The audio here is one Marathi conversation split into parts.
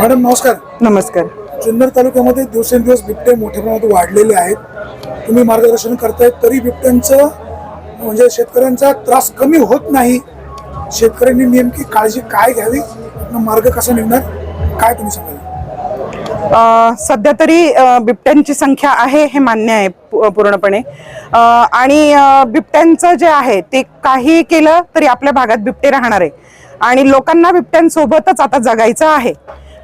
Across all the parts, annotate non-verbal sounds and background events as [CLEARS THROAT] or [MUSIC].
मॅडम नमस्कार. नमस्कार. जुन्नर तालुक्यामध्ये दिवसेंदिवस बिबटे मोठ्या प्रमाणात वाढलेले आहेत. तुम्ही मार्गदर्शन करतायत तरी बिबट्यांचं म्हणजे शेतकऱ्यांचा त्रास कमी होत नाही. शेतकऱ्यांनी नेमकी काळजी काय घ्यावी? मार्ग कसा निघणार? काय तुम्ही सांगाल? सध्या तरी बिबट्यांची संख्या आहे हे मान्य आहे पूर्णपणे. आणि बिबट्यांचं जे आहे ते काही केलं तरी आपल्या भागात बिबटे राहणार आहे. आणि लोकांना बिबट्यांसोबतच आता जगायचं आहे.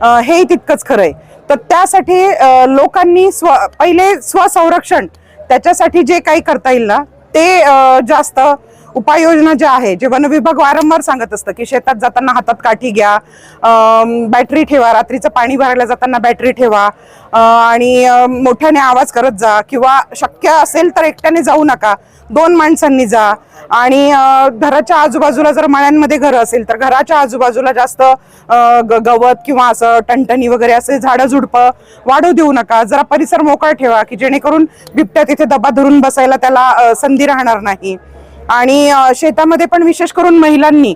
हेही तितकंच खरं आहे तर त्यासाठी लोकांनी स्व पहिले स्वसंरक्षण त्याच्यासाठी जे काही करता येईल ना ते जास्त उपाययोजना ज्या आहे जे वन विभाग वारंवार सांगत असतं की शेतात जाताना हातात काठी घ्या बॅटरी ठेवा रात्रीचं पाणी भरायला जाताना बॅटरी ठेवा आणि मोठ्याने आवाज करत जा किंवा शक्य असेल तर एकट्याने जाऊ नका. दोन माणसांनी जा. आणि घराच्या आजूबाजूला जर मळ्यांमध्ये घर असेल तर घराच्या आजूबाजूला जास्त ग- गवत किंवा असं टणटणी वगैरे असे झाडं झुडपं वाढू देऊ नका. जरा परिसर मोकळा ठेवा की जेणेकरून बिबट्या तिथे दबा धरून बसायला त्याला संधी राहणार नाही. आणि शेतामध्ये पण विशेष करून महिलांनी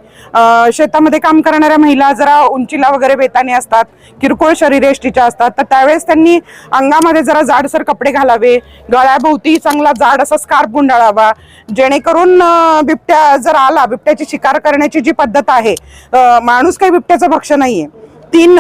शेतामध्ये काम करणाऱ्या महिला जरा उंचीला वगैरे बेताने असतात किरकोळ शरीरयष्टीच्या असतात तर त्यावेळेस त्यांनी अंगामध्ये जरा जाडसर कपडे घालावे गळ्याभोवती चांगला जाड असा स्कार्फ गुंडाळावा जेणेकरून बिबट्या जर आला बिबट्याची शिकार करण्याची जी पद्धत आहे माणूस काही बिबट्याचं भक्ष नाहीये. तीन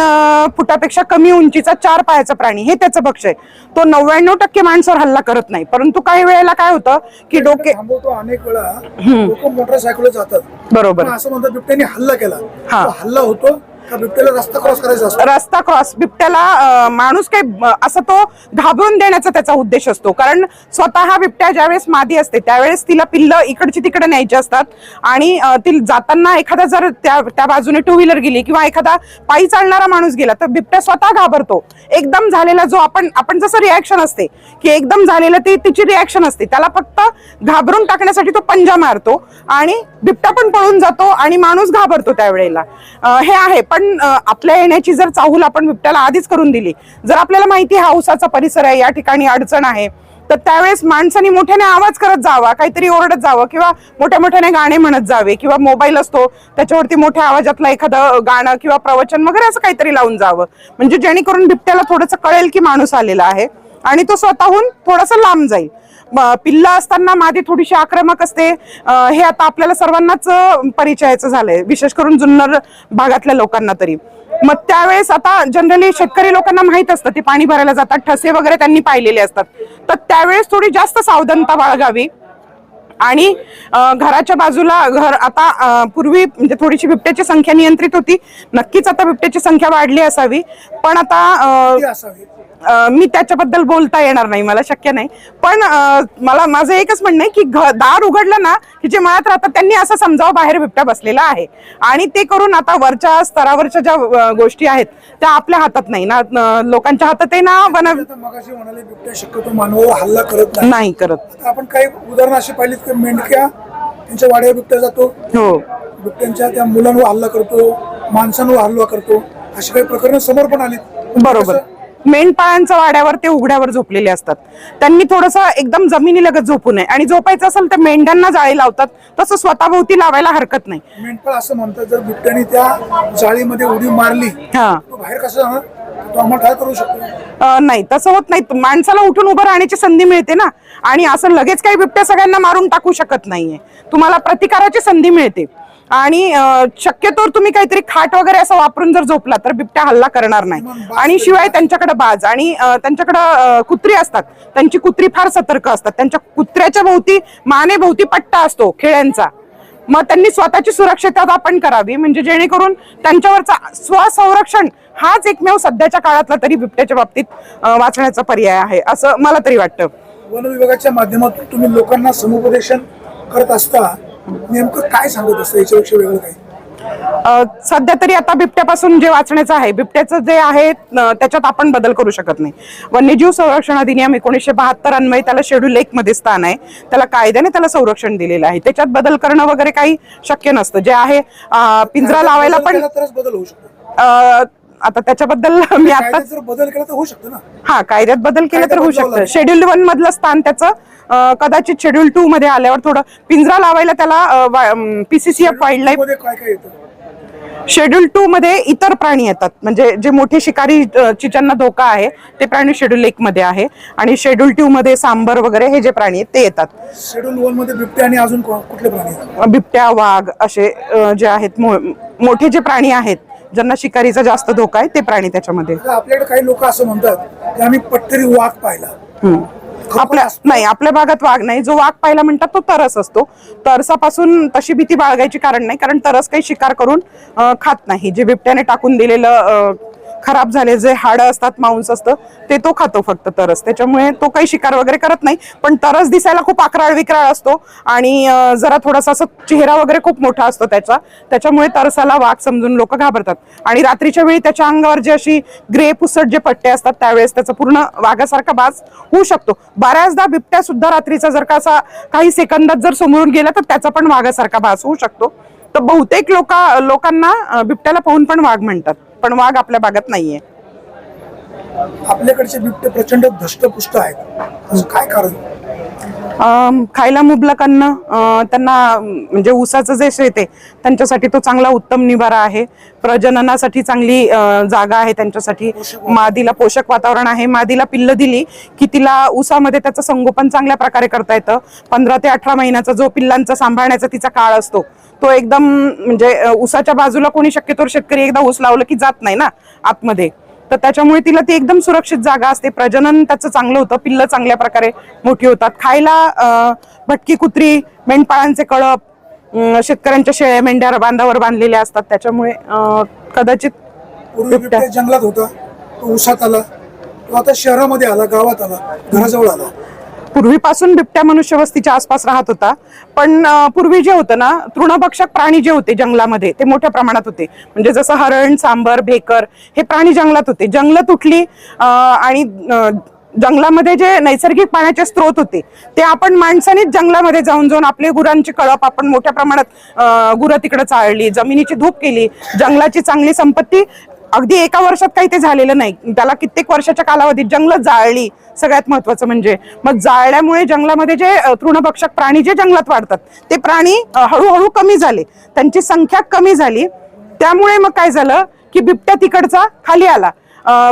फुटापेक्षा कमी उंचीचा चार पायाचा प्राणी हे त्याचं भक्ष आहे. तो नव्याण्णव टक्के माणसावर हल्ला करत नाही. परंतु काही वेळेला काय होतं की डोके थांबवतो. अनेक वेळा लोक मोटरसायकल जातात. बरोबर. असं म्हणतात बिबट्याने हल्ला केला. हा. हल्ला होतो बिबट्याला रस्ता क्रॉस करायचा असतो? रस्ता क्रॉस बिबट्याला माणूस काही असं तो घाबरून देण्याचा त्याचा उद्देश असतो. कारण स्वतः बिबट्या ज्यावेळेस मादी असते त्यावेळेस तिला पिल्ल इकडची तिकडे न्यायची असतात. आणि ती जाताना एखादा जर त्या त्या बाजूने टू व्हीलर गेली किंवा एखादा पायी चालणारा माणूस गेला तर बिबट्या स्वतः घाबरतो. एकदम झालेला जो आपण आपण जसं रिॲक्शन असते की एकदम झालेलं ती तिची रिॲक्शन असते. त्याला फक्त घाबरून टाकण्यासाठी तो पंजा मारतो आणि बिबट्या पण पळून जातो आणि माणूस घाबरतो त्यावेळेला. हे आहे. पण आपण आपल्या येण्याची जर चाहूल आपण बिबट्याला आधीच करून दिली जर आपल्याला माहिती आहे हा उसाचा परिसर आहे या ठिकाणी अडचण आहे तर त्यावेळेस माणसाने मोठ्याने आवाज करत जावा काहीतरी ओरडत जावं किंवा मोठ्या मोठ्याने गाणे म्हणत जावे किंवा मोबाईल असतो त्याच्यावरती मोठ्या आवाजातलं एखादं गाणं किंवा प्रवचन वगैरे असं काहीतरी लावून जावं. म्हणजे जेणेकरून बिबट्याला थोडंसं कळेल की माणूस आलेला आहे आणि तो स्वतःहून थोडासा लांब जाईल. पिल्लं असताना मादी थोडीशी आक्रमक असते. हे आता आपल्याला सर्वांनाच परिचयाचं झालंय. विशेष करून जुन्नर भागातल्या लोकांना तरी. मग त्यावेळेस आता जनरली शेतकरी लोकांना माहीत असतं ते पाणी भरायला जातात ठसे वगैरे त्यांनी पाहिलेले असतात. तर त्यावेळेस थोडी जास्त सावधानता बाळगावी. आणि घराच्या बाजूला घर आता पूर्वी म्हणजे थोडीशी बिबट्याची संख्या नियंत्रित होती. नक्कीच आता बिबट्याची संख्या वाढली असावी. पण आता मी त्याच्याबद्दल बोलता येणार नाही मला शक्य नाही. पण मला माझं एकच म्हणणं आहे की घ- दार उघडलं ना की जे मळ्यात राहतात त्यांनी असं समजावं बाहेर बिबट्या बसलेला आहे. आणि ते करून आता वरच्या स्तरावरच्या ज्या गोष्टी आहेत त्या आपल्या हातात नाही ना न- लोकांच्या हातात आहे ना वन म्हणाले बिबट्या शक्यतो मानवावर हल्ला करत नाही. करत. आपण काही उदाहरणं अशी पाहिलीत की मेंढक्या त्यांच्या वाड्यावर बिबट्या जातो. हो. बिबट्यांच्या त्या मुलांवर हल्ला करतो माणसांवर हल्ला करतो अशी काही प्रकरणं समोर पण आली बरोबर. मेंढपाळांच्या वाड्यावर ते उघड्यावर झोपलेले असतात. त्यांनी थोडस एकदम जमिनीलगत झोपू नये. आणि झोपायचं असेल तर मेंढ्यांना जाळी लावतात. तसं स्वतःभोवती लावायला हरकत नाही. मेंढपाळ असं म्हणतात जर बिबट्याने त्या जाळीमध्ये उडी मारली हा. तो बाहेर कसं जाणार? तो आम्हाला काय करू शकतो. अ, नाही तसं होत नाही. माणसाला उठून उभं राहण्याची संधी मिळते ना. आणि असं लगेच काही बिबट्या सगळ्यांना मारून टाकू शकत नाहीये. तुम्हाला प्रतिकाराची संधी मिळते. आणि शक्यतोवर तुम्ही काहीतरी खाट वगैरे असं वापरून जर झोपला तर बिबट्या हल्ला करणार नाही. आणि शिवाय त्यांच्याकडे बाज आणि त्यांच्याकडे कुत्री असतात. त्यांची कुत्री फार सतर्क असतात. त्यांच्या कुत्र्याच्या भोवती माने भोवती पट्टा असतो खेळ्यांचा. मग त्यांनी स्वतःची सुरक्षितता आपण करावी. म्हणजे जेणेकरून त्यांच्यावरचा स्वसंरक्षण हाच एकमेव सध्याच्या काळातला तरी बिबट्याच्या बाबतीत वाचण्याचा पर्याय आहे. असं मला तरी वाटतं. वन विभागाच्या माध्यमातून तुम्ही लोकांना समुपदेशन करत असता नेमकं काय सांगत असतं? याच्यापेक्षा वेगळं काही अं, सध्या तरी आता बिबट्यापासून जे वाचण्याचं आहे बिबट्याचं जे आहे त्याच्यात आपण बदल करू शकत नाही. वन्यजीव संरक्षण अधिनियम एकोणीसशे बहात्तर अन्वये त्याला शेड्यूल एक मध्ये स्थान आहे. त्याला कायद्याने त्याला संरक्षण दिलेलं आहे. त्याच्यात बदल करणं वगैरे काही शक्य नसतं. जे आहे अं, पिंजरा लावायला पण तरच बदल होऊ शकतो. अं, आता त्याच्याबद्दल मी आता कायद्यात जर बदल केला तर होऊ शकतं ना. हा कायद्यात बदल केला तर होऊ शकतं. शेड्यूल वन मधलं स्थान त्याचं अं, कदाचित शेड्यूल टू मध्ये आल्यावर थोडं पिंजरा लावायला त्याला पीसीसीएफ वाईल्ड लाईफमध्ये काय काय येतं? शेड्यूल टू मध्ये इतर प्राणी येतात. म्हणजे जे मोठे शिकारी अ, ची ज्यांना धोका आहे ते प्राणी शेड्यूल एक मध्ये आहे. आणि शेड्यूल टू मध्ये सांबर वगैरे हे जे प्राणी आहेत ते येतात. शेड्यूल वनमध्ये बिबटे आणि अजून को- कुठले प्राणी? बिबट्या वाघ असे अ, जे आहेत मो- मोठे जे प्राणी आहेत ज्यांना शिकारीचा जास्त धोका आहे ते प्राणी त्याच्यामध्ये. आपल्याकडे काही लोक असं म्हणतात की आम्ही पट्टेरी वाघ पाहिला. आपल्या नाही आपल्या भागात वाघ नाही. जो वाघ पाहिला म्हणतात तो तरस असतो. तरसापासून तशी भीती बाळगायची कारण नाही कारण तरस काही शिकार करून खात नाही. जे बिबट्याने टाकून दिलेलं खराब झाले जे हाडं असतात मांस असतं ते तो खातो फक्त तरस. त्याच्यामुळे तो काही शिकार वगैरे करत नाही पण तरस दिसायला खूप आकराळ विक्राळ असतो आणि जरा थोडासा असं चेहरा वगैरे खूप मोठा असतो त्याचा. त्याच्यामुळे तरसाला वाघ समजून लोक घाबरतात. आणि रात्रीच्या वेळी त्याच्या अंगावर जे अशी ग्रे पुसट जे पट्टे असतात त्यावेळेस त्याचा पूर्ण वाघासारखा बाज होऊ शकतो. बऱ्याचदा बिबट्या सुद्धा रात्रीचा जर का असा काही सेकंदात जर समोरून गेला तर त्याचा पण वाघासारखा भास होऊ शकतो. तर बहुतेक लोक लोकांना बिबट्याला पाहून पण वाघ म्हणतात. पण वाघ आपल्या भागात नाहीये. आपल्याकडचे बिबटे प्रचंड धष्टपुष्ट आहेत. काय कारण? खायला मुबलक अन्न अ, त्यांना म्हणजे ऊसाचं जे शेत आहे त्यांच्यासाठी तो चांगला उत्तम निवारा आहे. प्रजननासाठी चांगली अ, जागा आहे त्यांच्यासाठी. मादीला पोषक वातावरण आहे. मादीला पिल्ल दिली की तिला ऊसामध्ये त्याचं संगोपन चांगल्या प्रकारे करता येतं. पंधरा ते अठरा महिन्याचा जो पिल्लांचा सांभाळण्याचा तिचा काळ असतो तो एकदम म्हणजे ऊसाच्या बाजूला कोणी शक्यतोवर शेतकरी एकदा ऊस लावलं की जात नाही ना आतमध्ये. तर त्याच्यामुळे तिला ती एकदम सुरक्षित जागा असते. प्रजनन त्याचं चांगलं होतं. पिल्ल चांगल्या प्रकारे मोठी होतात. खायला भटकी कुत्री मेंढपाळांचे कळप शेतकऱ्यांच्या शेळ्या मेंढ्या बांधावर बांधलेल्या असतात. त्याच्यामुळे कदाचित जंगलात होता. तो उसात आला. तो आता शहरामध्ये आला गावात आला घराजवळ आला. पूर्वीपासून बिबट्या मनुष्य वस्तीच्या आसपास राहत होता. पण पूर्वी जे होतं ना तृणभक्षक प्राणी जे होते जंगलामध्ये ते मोठ्या प्रमाणात होते. म्हणजे जसं हरण सांबर भेकर हे प्राणी जंगलात होते. जंगलं तुटली आणि जंगलामध्ये जे नैसर्गिक पाण्याचे स्रोत होते ते आपण माणसानेच जंगलामध्ये जाऊन जाऊन आपले गुरांची कळप आपण मोठ्या प्रमाणात गुरं तिकडे चाळली जमिनीची धूप केली जंगलाची चांगली संपत्ती अगदी एका वर्षात काही ते झालेलं नाही. त्याला कित्येक वर्षाच्या कालावधीत जंगलं जाळली. सगळ्यात महत्वाचं म्हणजे मग जाळल्यामुळे जंगलामध्ये जे तृणभक्षक प्राणी जे जंगलात वाढतात ते प्राणी हळूहळू कमी झाले. त्यांची संख्या कमी झाली. त्यामुळे मग काय झालं की बिबट्या तिकडचा खाली आला.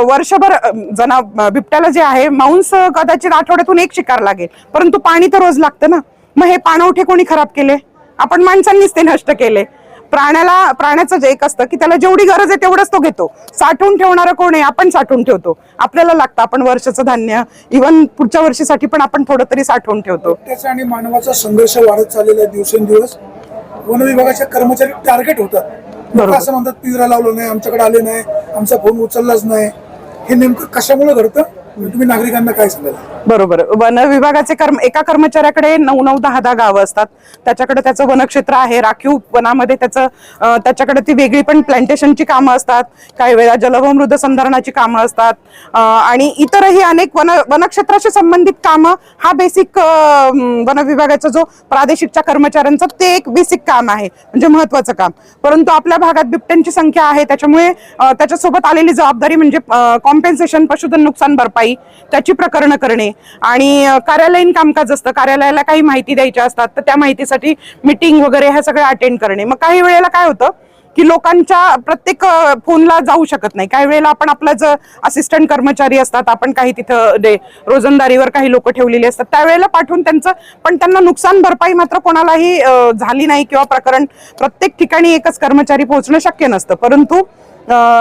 वर्षभर जना बिबट्याला जे आहे मांस कदाचित आठवड्यातून एक शिकार लागेल. परंतु पाणी तर रोज लागतं ना. मग हे पाणवठे कोणी खराब केले? आपण माणसांनीच ते नष्ट केले. प्राण्याला प्राण्याचं जे एक असतं की त्याला जेवढी गरज आहे तेवढंच तो घेतो. साठवून ठेवणारं कोण आहे आपण साठवून ठेवतो. आपल्याला लागतं आपण वर्षाचं धान्य इवन पुढच्या वर्षीसाठी पण आपण थोडं तरी साठवून ठेवतो. बिबट्याचा आणि मानवाचा संघर्ष वाढत चाललेला आहे दिवसेंदिवस. वन विभागाचे कर्मचारी टार्गेट होतात. असं म्हणतात पिंजरा लावलं नाही आमच्याकडे आले नाही आमचा फोन उचललाच नाही. हे नेमकं कशामुळे घडतं? म्हणजे तुम्ही नागरिकांना काय सांगाल? बरोबर. वन विभागाचे कर्म एका कर्मचाऱ्याकडे नऊ नऊ दहा दहा गावं असतात. त्याच्याकडे त्याचं वनक्षेत्र आहे राखीव वनामध्ये त्याचं अं, त्याच्याकडे ती वेगळी पण प्लांटेशनची कामं असतात. काही वेळा जलवमृद संधारणाची कामं असतात. अं, आणि इतरही अनेक वन वनक्षेत्राशी संबंधित कामं हा बेसिक वन विभागाचा जो प्रादेशिकच्या कर्मचाऱ्यांचा ते एक बेसिक काम आहे. म्हणजे महत्वाचं काम. परंतु आपल्या भागात बिबट्यांची संख्या आहे त्याच्यामुळे अं, त्याच्यासोबत आलेली जबाबदारी म्हणजे कॉम्पेन्सेशन पशुधन नुकसान भरपाई त्याची प्रकरणं करणे. आणि कार्यालयीन कामकाज असतं. कार्यालयाला काही माहिती द्यायच्या असतात तर त्या माहितीसाठी मिटिंग वगैरे ह्या सगळं अटेंड करणे. मग काही वेळेला काय होतं की लोकांच्या प्रत्येक फोनला जाऊ शकत नाही. काही वेळेला आपण आपला जर असिस्टंट कर्मचारी असतात आपण काही तिथं रोजंदारीवर काही लोक ठेवलेली असतात त्यावेळेला पाठवून त्यांचं पण त्यांना नुकसान भरपाई मात्र कोणालाही झाली नाही किंवा प्रकरण प्रत्येक ठिकाणी एकच कर्मचारी पोहोचणं शक्य नसतं. परंतु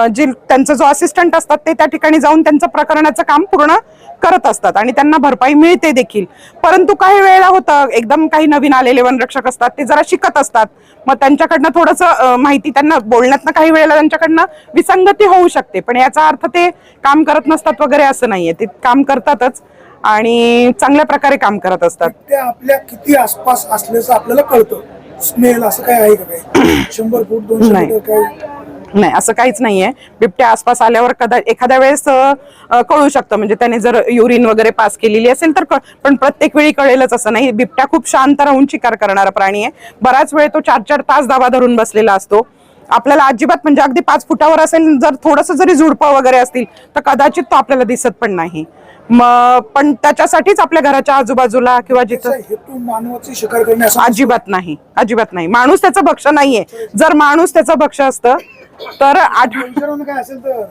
जे त्यांचा जो असिस्टंट असतात ते त्या ठिकाणी जाऊन त्यांचं प्रकरणाचं काम पूर्ण करत असतात आणि त्यांना भरपाई मिळते देखील. परंतु काही वेळेला होतं एकदम काही नवीन आलेले वनरक्षक असतात ते जरा शिकत असतात. मग त्यांच्याकडनं थोडस माहिती त्यांना बोलण्यातनं काही वेळेला त्यांच्याकडनं विसंगती होऊ शकते. पण याचा अर्थ ते काम करत नसतात वगैरे असं नाहीये. ते काम करतातच आणि चांगल्या प्रकारे काम करत असतात. ते आपल्या किती आसपास असल्याचं आपल्याला कळतं. स्मेल असं काय आहे का काही? [CLEARS THROAT] शंभर फूट दोनशे काय नाही असं काहीच नाहीये. बिबट्या आसपास आल्यावर कदा एखाद्या वेळेस कळू शकतं. म्हणजे त्याने जर युरिन वगैरे पास केलेली असेल तर पण प्रत्येक वेळी कळेलच असं नाही. बिबट्या खूप शांत राहून शिकार करणारा प्राणी आहे. बराच वेळ तो चार चार तास दाबा धरून बसलेला असतो. आपल्याला अजिबात म्हणजे अगदी पाच फुटावर असेल जर थोडस जरी झुडपं वगैरे असतील तर कदाचित तो आपल्याला दिसत पण नाही. मग पण त्याच्यासाठीच आपल्या घराच्या आजूबाजूला किंवा जिथं मानवाची शिकार करणे असा अजिबात नाही. अजिबात नाही. माणूस त्याचं भक्ष नाहीये. जर माणूस त्याचं भक्ष असतं तर आठ विचारून काय असेल तर?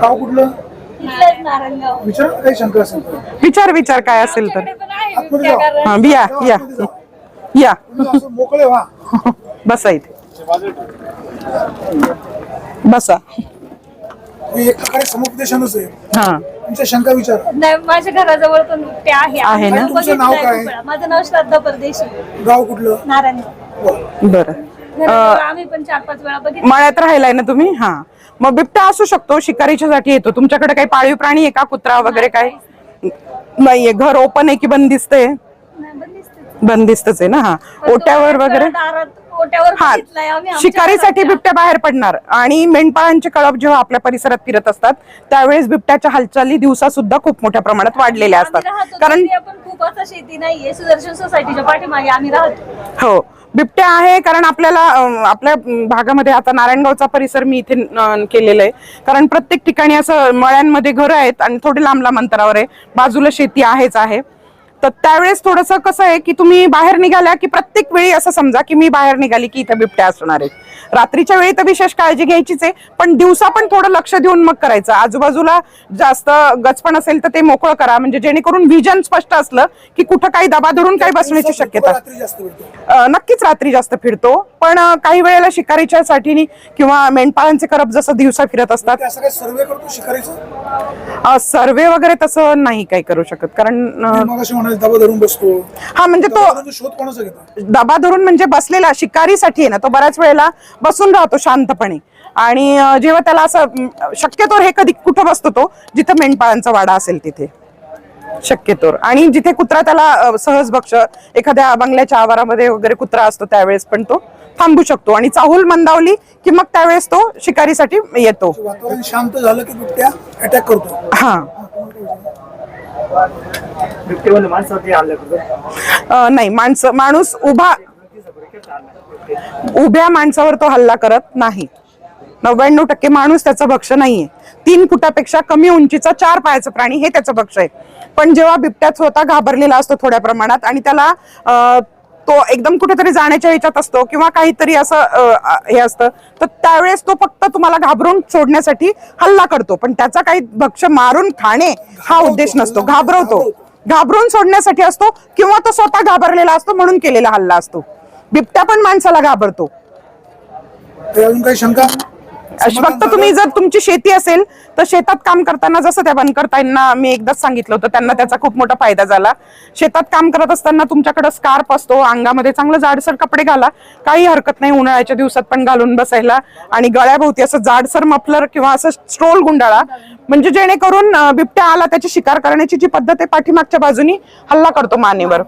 गाव कुठलं? विचार काही शंका असेल तर. विचार विचार काय असेल तर. आतमध्ये जाऊ. हा, या या. या. तुम्ही असं मोकळे व्हा. [LAUGHS] बसा इथे. बसा. हे एक प्रकारे समुपदेशनच आहे. हा. तुमच्या शंका विचार. नाही माझ्या घराजवळ पण बिबट्या आहे. आहे ना? तुमचं नाव बघितलंय काय? माझं नाव श्रद्धा परदेशी. गाव कुठलं? नारायणगाव बरं. बरं. आम्ही पण चार पाच वेळा बघितलं. मळ्यात राहिलाय ना तुम्ही? हा. मग बिबट्या असू शकतो शिकारीच्या साठी येतो. तुमच्याकडे काही पाळीव प्राणी आहे का? कुत्रा वगैरे काय? नाहीये. घर ओपन आहे की बंदिस्त आहे नाही, बंदिस्तच. बंदिस्तच आहे. ना हा. ओट्यावर वगैरे? वेळा दारात ओट्यावर हा. बघितलंय आम्ही आमच्या शिकारीसाठी घराच्या. बिबट्या बाहेर पडणार. आणि मेंढपाळांचे कळप जेव्हा आपल्या परिसरात फिरत असतात त्यावेळेस बिबट्याच्या हालचाली दिवसा सुद्धा खूप मोठ्या प्रमाणात वाढलेल्या असतात. कारण तिथे पण खूप शेती नाहीये. सुदर्शन सोसायटीच्या पाठीमागे आम्ही राहतो. हो. बिबट्या आहे कारण आपल्याला अं, आपल्या भागामध्ये आता नारायणगावचा परिसर मी इथे अं, केलेला आहे. कारण प्रत्येक ठिकाणी असं मळ्यांमध्ये घरं आहेत आणि थोडे लांब लांब अंतरावर आहे. बाजूला शेती आहेच आहे. तर त्यावेळेस थोडस कसं आहे की तुम्ही बाहेर निघाल्या की प्रत्येक वेळी असं समजा की मी बाहेर निघाली की इथे बिबट्या असणार आहे रात्रीच्या वेळी तर विशेष काळजी घ्यायचीच आहे पण दिवसा पण थोडं लक्ष देऊन मग करायचं. आजूबाजूला जास्त गचपण असेल तर ते मोकळं करा म्हणजे जेणेकरून विजन स्पष्ट असलं की कुठं काही दबा धरून काही बसण्याची शक्यता नक्कीच रात्री जास्त फिरतो पण काही वेळेला शिकारीच्या साठी किंवा मेंढपाळांचे करप जसं दिवसा फिरत असतात. सर्वे वगैरे तसं नाही काही करू शकत कारण म्हणाले दबा धरून बसतो. हा म्हणजे तो दबा धरून शोध कोणाचा घेतो? दबा धरून म्हणजे बसलेला शिकारीसाठी आहे ना तो बऱ्याच वेळेला बसून राहतो शांतपणे. आणि अ, जेव्हा त्याला असं म, शक्यतोवर हे कधी कुठं बसतो तो जिथं मेंढपाळांचा वाडा असेल तिथे. शक्यतोवर आणि जिथे कुत्रा त्याला अ, सहज भक्ष एखाद्या बंगल्याच्या आवारामध्ये वगैरे कुत्रा असतो त्यावेळेस पण तो थांबू शकतो. आणि चाहूल मंदावली की मग त्यावेळेस तो शिकारीसाठी येतो. वातावरण शांत झालं की बिबट्या अटॅक करतो. हा. माणसावरती हल्ला करतो नाही माणसं माणूस उभा उभ्या माणसावर तो हल्ला करत नाही. नव्याण्णव टक्के माणूस त्याचं भक्ष नाहीये. तीन फुटापेक्षा कमी उंचीचा चार पायाचं प्राणी हे त्याचं भक्ष आहे. पण जेव्हा बिबट्या स्वतः घाबरलेला असतो थोड्या प्रमाणात आणि त्याला तो एकदम कुठेतरी जाण्याच्या ह्याच्यात असतो किंवा काहीतरी असं हे असतं. तर त्यावेळेस तो फक्त तुम्हाला घाबरून सोडण्यासाठी हल्ला करतो. पण त्याचा काही भक्ष मारून खाणे हा उद्देश नसतो. घाबरवतो. घाबरून सोडण्यासाठी असतो किंवा तो स्वतः घाबरलेला असतो म्हणून केलेला हल्ला असतो. बिबट्या पण माणसाला घाबरतो. अजून काही शंका? फक्त तुम्ही जर तुमची शेती असेल तर शेतात काम करताना जसं त्या बनकरताईंना मी एकदाच सांगितलं होतं त्यांना त्याचा खूप मोठा फायदा झाला. शेतात काम करत असताना तुमच्याकडे स्कार्प असतो अंगामध्ये चांगलं जाडसर कपडे घाला. काही हरकत नाही उन्हाळ्याच्या दिवसात पण घालून बसायला. आणि गळ्याभोवती असं जाडसर मफलर किंवा असं स्ट्रोल गुंडाळा. म्हणजे जेणेकरून बिबट्या आला त्याची शिकार करण्याची जी पद्धत आहे पाठीमागच्या बाजूनी हल्ला करतो मानेवर.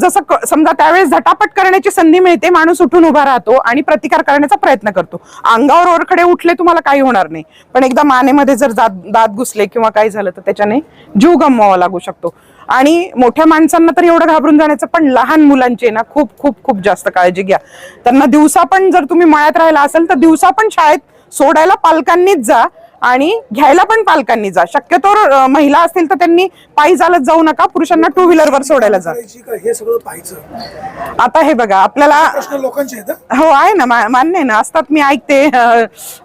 जसं समजा त्यावेळेस झटापट करण्याची संधी मिळते माणूस उठून उभा राहतो आणि प्रतिकार करण्याचा प्रयत्न करतो. अंगावर ओरखडे उठले तुम्हाला काही होणार नाही. पण एकदा मानेमध्ये जर दात दात घुसले किंवा काही झालं तर त्याच्याने जीव गमवावा लागू शकतो. आणि मोठ्या माणसांना तर एवढं घाबरून जाण्याचं पण लहान मुलांची ना खूप खूप खूप जास्त काळजी घ्या. त्यांना दिवसा पण जर तुम्ही मळ्यात राहिला असेल तर दिवसा पण शाळेत सोडायला पालकांनीच जा. आणि घ्यायला पण पालकांनी जा. शक्यतोवर अ, महिला असतील तर त्यांनी पायी चालत जाऊ नका पुरुषांना टू व्हीलरवर सोडायला जा. हे सगळं आता हे बघा आपल्याला लोकांचे हं? आहे ना मान्य आहे ना. असतात मी ऐकते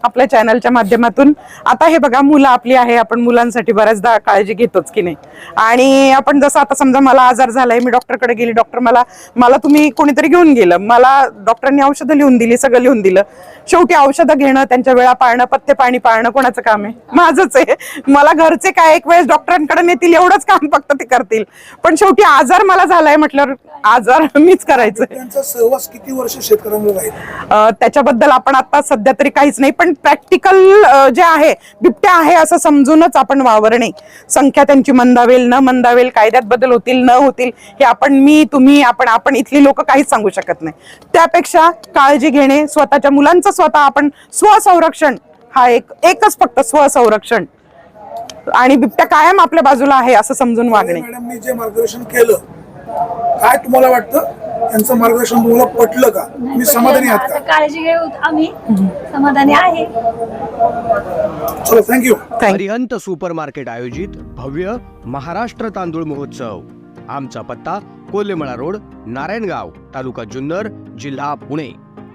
आपल्या चॅनलच्या माध्यमातून. आता हे बघा मुलं आपली आहे आपण मुलांसाठी बऱ्याचदा काळजी घेतोच की नाही. आणि आपण जसं आता समजा मला आजार झालाय मी डॉक्टरकडे गेली डॉक्टर मला मला तुम्ही कोणीतरी घेऊन गेलं. मला डॉक्टरांनी औषधं लिहून दिली सगळं लिहून दिलं. शेवटी औषधं घेणं त्यांच्या वेळा पाळणं पथ्य पाणी पाळणं कोणाचं काम आहे. माझंच आहे. मला घरचे काय एक वेळेस डॉक्टरांकडे नेतील एवढंच काम फक्त ते करतील. पण शेवटी आजार मला झालाय म्हटल्यावर आजार मीच करायचंय. त्यांचा सहवास किती वर्ष शेतकऱ्यांना त्याच्याबद्दल आपण आता सध्या तरी काहीच नाही पण प्रॅक्टिकल जे आहे बिबट्या आहे असं समजूनच आपण वावरणे संख्या त्यांची मंदावेल न मंदावेल कायद्यात बदल होतील न होतील हे आपण मी तुम्ही आपण आपण इथली लोक काहीच सांगू शकत नाही. त्यापेक्षा काळजी घेणे स्वतःच्या मुलांचं स्वतः आपण स्वसंरक्षण हा एक एकच फक्त स्वसंरक्षण. आणि बिबट्या कायम आपल्या बाजूला आहे असं समजून वागणे. मॅडमनी जे मार्गदर्शन केलं काय तुम्हाला वाटतं? यांचं मार्गदर्शन तुम्हाला पटलं का? तुम्ही समाधानी आहात का? काळजी घेऊ आम्ही. समाधानी आहे. चलो thank you thank you Arihant super market आयोजित भव्य महाराष्ट्र तांदूळ महोत्सव. आमचा पत्ता कोल्हेमळा रोड नारायणगाव तालुका जुन्नर जिल्हा पुणे.